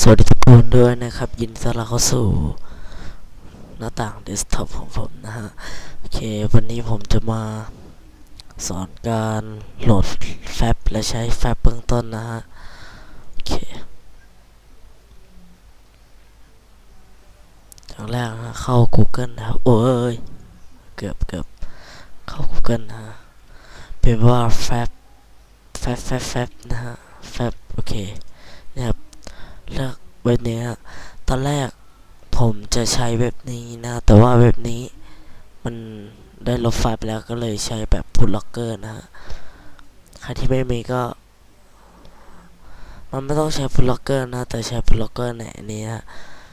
สวัสดีทุกคนด้วยนะครับ ยินดีต้อนรับเข้าสู่หน้าต่างเดสก์ท็อปของผมนะฮะ โอเค วันนี้ผมจะมาสอนการโหลดแฟบและใช้แฟบเบื้องต้นนะฮะ โอเคอย่างแรกนะเข้า Google นะครับโอ้ย เกือบเกือบเข้า Google นะฮะเป็นว่าแฟบแฟบแฟบแฟบนะฮะ แฟบโอเคเนี่ยครับ เลือกเว็บนี้ฮะตอนแรกผมจะใช้เว็บนี้นะ แต่ว่าเว็บนี้มันได้ลบไฟล์ไปแล้วก็เลยใช้แบบพุทล็อกเกอร์นะฮะใครที่ไม่มีก็ มันไม่ต้องใช้พุทล็อกเกอร์นะ แต่ใช้พุทล็อกเกอร์ในอันนี้ฮะ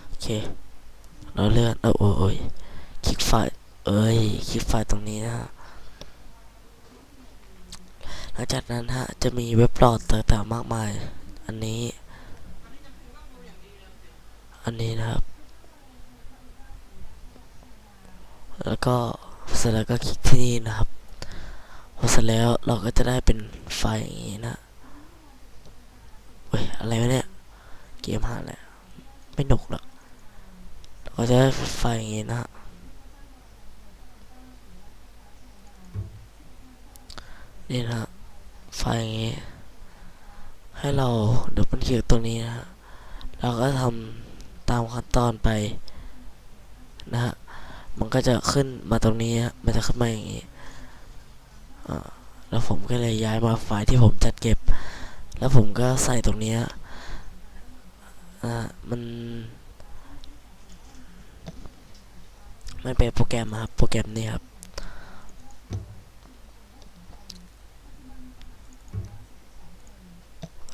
โอเค เราเลื่อนเออโอ้ยคลิกไฟล์เอ้ยคลิกไฟล์ตรงนี้นะฮะหลังจากนั้นฮะจะมีเว็บหลอดต่างๆมากมาย อันนี้ันนี้นะครับ แล้วก็เสร็จแล้วก็คลิกที่นี่นะครับ พอเสร็จแล้วเราก็จะได้เป็นไฟล์อย่างนี้นะเว้ยอะไรวะเนี่ย เกมหาแหล้วไม่หนุกหรอกเราก็จะได้ไฟล์อย่างนี้นะนี่นะไฟล์อย่างนี้ ให้เราเดี๋ยวมันคลิกตรงนี้นะเราก็ทำามขั้นตอนไปนะฮะมันก็จะขึ้นมาตรงนี้ฮะมันจะขึ้นมาอย่างนี้แล้วผมก็เลยย้ายมาไฟล์ที่ผมจัดเก็บ แล้วผมก็ใส่ตรงนี้อ่ามันมันเป็นโปรแกรมครับ โปรแกรมนี้ครับ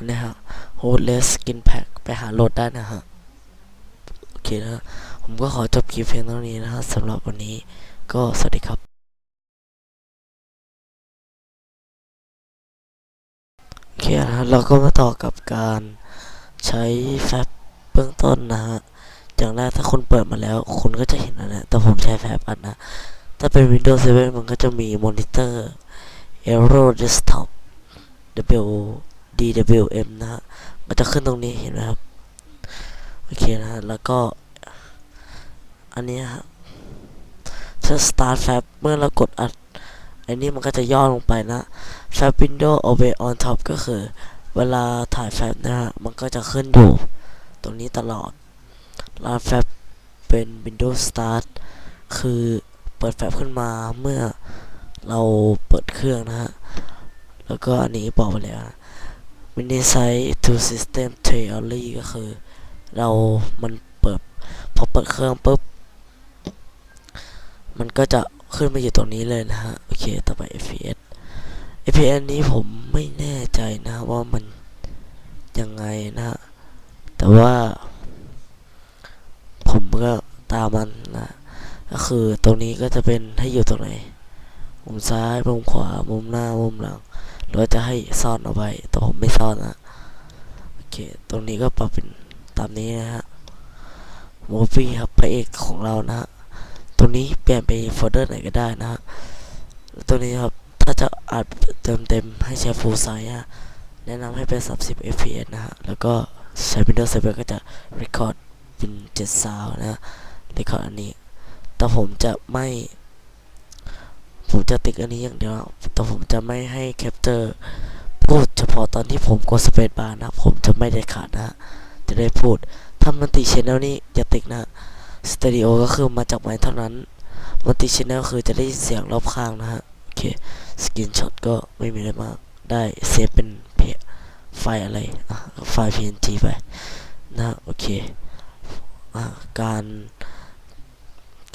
นะฮะ h o l e s Skin Pack ไปหาโหลดได้นะฮะ เคนะฮะผมก็ขอจบคลิปเพียงเท่านี้นะฮะสำหรับวันนี้ก็สวัสดีครับ โอเคนะฮะเราก็มาต่อกับการใช้แฟบเบื้องต้นนะฮะอย่างแรกถ้าคุณเปิดมาแล้ว คุณก็จะเห็นนะนะแต่ผมใช้แฟบอันนะ ถ้าเป็น Windows 7 มันก็จะมีมอนิเตอร์ Aero Desktop W DWM นะฮะ มันจะขึ้นตรงนี้เห็นไหมครับ โอเคนะฮะ แล้วก็ อันนี้ฮะถ้า start fab เมื่อเรากดอัด อันนี้มันก็จะย่อลงไปนะ fab window away on top ก็คือ เวลาถ่าย fab นะฮะ มันก็จะขึ้นอยู่ตรงนี้ตลอดลา fab เป็น window start คือเปิด fab ขึ้นมาเมื่อเราเปิดเครื่องนะฮะ แล้วก็อันนี้บอกไปแล้วนะ mini site to system theory ก็คือ เรามันเปิด พอเปิดเครื่องปุ๊บ ก็จะขึ้นมาอยู่ตรงนี้เลยนะฮะ โอเค ต่อไป FPS FPS นี้ผมไม่แน่ใจนะว่ามันยังไงนะฮะ แต่ว่า ผมก็ตามมันนะ ก็คือตรงนี้ก็จะเป็นให้อยู่ตรงไหน มุมซ้าย มุมขวา มุมหน้า มุมหลังหรือว่าจะให้ซ่อนเอาไว้แต่ผมไม่ซ่อนนะ โอเค ตรงนี้ก็ปรับเป็นตามนี้นะฮะโมฟี่ครับพระเอกของเรานะฮะ ตรงนี้เปลี่ยนไปโฟลเดอร์ไหนก็ได้นะฮะแล้วตัวนี้ครับถ้าจะอัดเต็มเต็มให้ใช้ full size ฮะแนะนำให้เป็น 30 fps นะฮะ แล้วก็ใช้ Windows 7ก็จะ record เป็น7 sound นะฮะ record อันนี้ แต่ผมจะไม่ ผมจะติดอันนี้อย่างเดียว แต่ผมจะไม่ให้ capture พูดเฉพาะตอนที่ผมกด space bar นะ ผมจะไม่ได้ขาดนะ จะได้พูด ถ้ามันติชแนลนี่อย่าติดนะ สเตอริโอก็คือมาจากไม้เท่านั้นมัลติชแนลคือจะได้ยินเสียงรอบข้างนะฮะ โอเค สกินช็อตก็ไม่มีอะไรมาก ได้เซฟเป็นเพไฟล์อะไร อะ ไฟล์ PNG ไป นะ โอเค อะ การ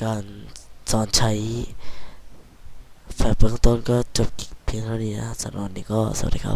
การสอนใช้แฟล์เบื้องต้นก็จบเพียงเท่านี้นะสำหรับวันนี้ก็สวัสดีครับ